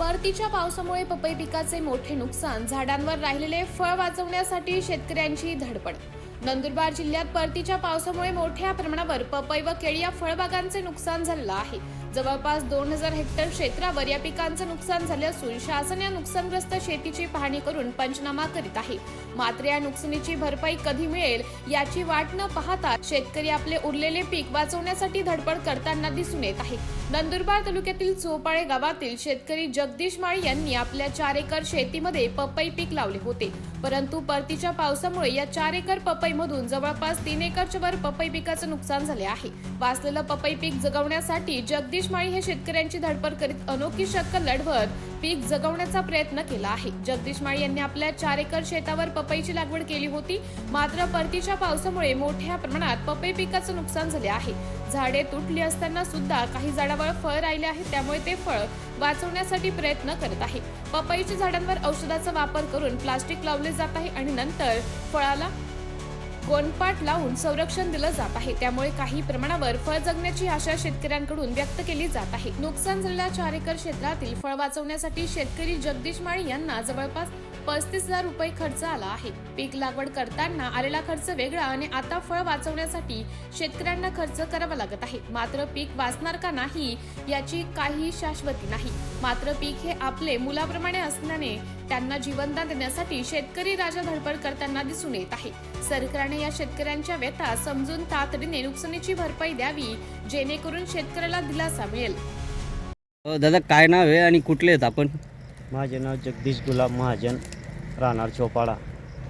परतीच्या पावसामुळे पपई पिकाचे मोठे नुकसान झाडांवर राहिलेले फळ वाचवण्यासाठी शेतकऱ्यांची धडपड. नंदुरबार जिल्ह्यात परतीच्या पावसामुळे मोठ्या प्रमाणावर पपई व केळी या फळबागांचे नुकसान झालेलं आहे. जवळपास दोन हजार हेक्टर क्षेत्रावर या पिकांचं नुकसान झाले असून शासन या नुकसानग्रस्त शेतीची पाहणी करून पंचनामा करीत आहे. मात्र या नुकसानीची भरपाई कधी मिळेल याची वाट न पाहता शेतकरी आपले उरलेले पीक वाचवण्यासाठी धडपड करताना दिसून येत आहे. नंदुरबार तालुक्यातील चोपाळे गावातील शेतकरी जगदीश माळी यांनी आपल्या चार एकर शेतीमध्ये पपई पीक लावले होते. परंतु परतीच्या पावसामुळे या चार एकर पपईमधून जवळपास तीन एकरच्या वर पपई पिकाचं नुकसान झाले आहे. वाचलेलं पपई पीक जगवण्यासाठी जगदीश माळी हे शेतकऱ्यांची धडपड करीत अनोखी शक्क लढवत पीक जगवण्याचा प्रयत्न केला आहे. जगदीश माळी यांनी आपल्या चार एकर शेतावर पपईची लागवड केली होती. मात्र परतीच्या पावसामुळे मोठ्या प्रमाणात पपई पिकाचं नुकसान झाले आहे. झाडे तुटली असताना सुद्धा काही झाडावर फळ राहिले आहे त्यामुळे ते फळ वाचवण्यासाठी प्रयत्न करत आहे. पपईच्या झाडांवर औषधाचा वापर करून प्लास्टिक लावले जात आहे आणि नंतर फळाला गोनपाट लावून संरक्षण दिलं जात आहे. त्यामुळे काही प्रमाणावर फळ जगण्याची आशा शेतकऱ्यांकडून व्यक्त केली जात आहे. नुकसान झालेल्या चार एकर क्षेत्रातील फळ वाचवण्यासाठी शेतकरी जगदीश माळी यांना जवळपास पस्तीस हजार रुपये खर्च आला आहे. पीक लागवड करताना आलेला खर्च वेगळा आणि आता फळ वाचवण्यासाठी शेतकऱ्यांना खर्च करावा लागत आहे. मात्र पीक वाचणार का नाही याची काही शाश्वती नाही. मात्र पीक हे आपले मुलाप्रमाणे असल्याने त्यांना जीवनदान देण्यासाठी शेतकरी राजा धडपड करताना दिसून येत आहे. सरकारने या शेतकऱ्यांच्या व्यथा समजून तातडीने नुकसानीची भरपाई द्यावी जेणेकरून शेतकऱ्याला दिलासा मिळेल. दादा काय नाव आहे आणि कुठले आहेत आपण? माझे नाव जगदीश गुलाब महाजन राहणार चोपाडा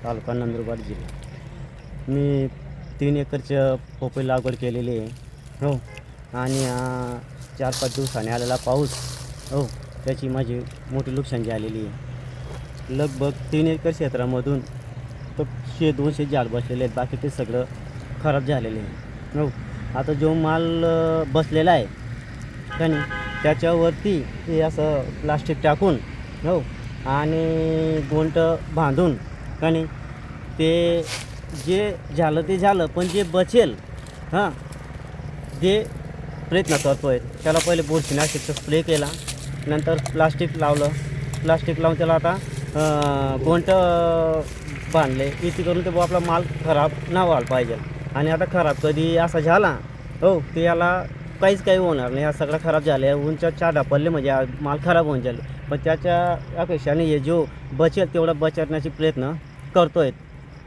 तालुका नंदुरबार जिल्हा. मी तीन एकरचं पोपई लागवड केलेली आहे. हो. आणि चार पाच दिवसाने आलेला पाऊस हो त्याची माझी मोठी नुकसान झालेली आहे. लगभग तीन एकर क्षेत्रामधून तर शे दोनशे झाड बसलेले आहेत. बाकी ते सगळं खराब झालेले आहे. हो. आता जो माल बसलेला आहे त्याने त्याच्यावरती हे असं प्लास्टिक टाकून हो. आणि गोंट बांधून आणि ते जे झालं ते झालं पण जे बचेल हां जे प्रयत्न करतो आहे त्याला पहिले बुरशीनाशकचा स्प्रे केला नंतर प्लास्टिक लावलं. प्लास्टिक लावून त्याला आता गोंट बांधले. इथे करून ते बुवा आपला माल खराब ना व्हायला पाहिजे. आणि आता खराब कधी असा झाला हो ते याला काहीच काही होणार नाही. हा सगळा खराब आहे उंच चार पडले म्हणजे माल खराब होऊन जाईल. पण त्याच्या अपेक्षाने हे जो बचेल तेवढा बचवण्याचे प्रयत्न करतो आहेत